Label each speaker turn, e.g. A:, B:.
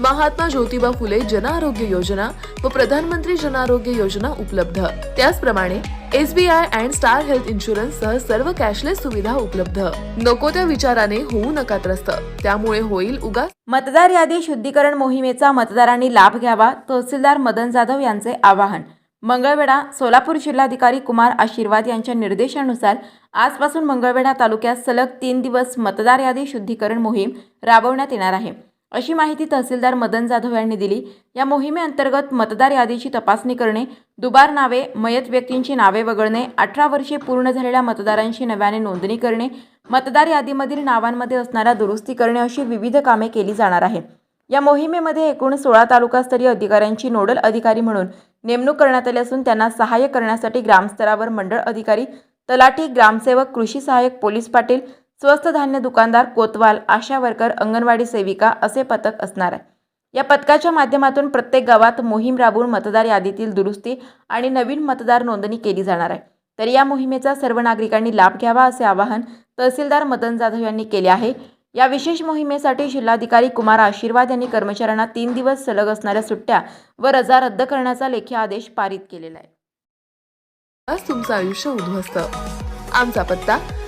A: महात्मा ज्योतिबा फुले जन आरोग्य योजना व प्रधानमंत्री जन आरोग्य योजना उपलब्ध. त्याचप्रमाणे SBI and star health insurance सह सर्व कॅशलेस सुविधा उपलब्ध. नको त्या विचाराने होऊ नका त्रस्त. त्यामुळे होईल उगा
B: मतदार यादी शुद्धीकरण मोहिमेचा मतदारांनी लाभ घ्यावा तहसीलदार मदन जाधव यांचे आवाहन. मंगळवेढा सोलापूर जिल्हाधिकारी कुमार आशीर्वाद यांच्या निर्देशानुसार आजपासून मंगळवेढा तालुक्यात सलग तीन दिवस मतदार यादी शुद्धीकरण मोहीम राबवण्यात येणार आहे. अशी माहिती तहसीलदार मदन जाधव यांनी दिली. या मोहिमेअंतर्गत मतदार यादीची तपासणी करणे दुबार नावे मयत व्यक्तींची नावे वगळणे अठरा वर्षे पूर्ण झालेल्या मतदारांशी नव्याने नोंदणी करणे मतदार यादीमधील नावांमध्ये असणाऱ्या दुरुस्ती करणे अशी विविध कामे केली जाणार आहे या मोहिमेमध्ये एकूण सोळा तालुकास्तरीय अधिकाऱ्यांची नोडल अधिकारी म्हणून नेमणूक करण्यात आली असून त्यांना सहाय्य करण्यासाठी ग्रामस्तरावर मंडळ अधिकारी तलाठी ग्रामसेवक कृषी सहाय्यक पोलीस पाटील स्वस्त धान्य दुकानदार कोतवाल आशा वर्कर अंगणवाडी सेविका असे पथक असणार आहे. या पथकाच्या माध्यमातून प्रत्येक गावात मोहीम राबवून मतदार यादीतील दुरुस्ती आणि नवीन मतदार नोंदणी केली जाणार आहे. तर या मोहिमेचा सर्व नागरिकांनी लाभ घ्यावा असे आवाहन तहसीलदार मदन जाधव यांनी केले आहे. या विशेष मोहिमेसाठी जिल्हाधिकारी कुमार आशीर्वाद यांनी कर्मचाऱ्यांना तीन दिवस सलग असणाऱ्या सुट्ट्या व रजा रद्द करण्याचा लेखी आदेश पारित केलेला आहे.
A: आज तुमचं आयुष्य उद्ध्वस्त. आमचा पत्ता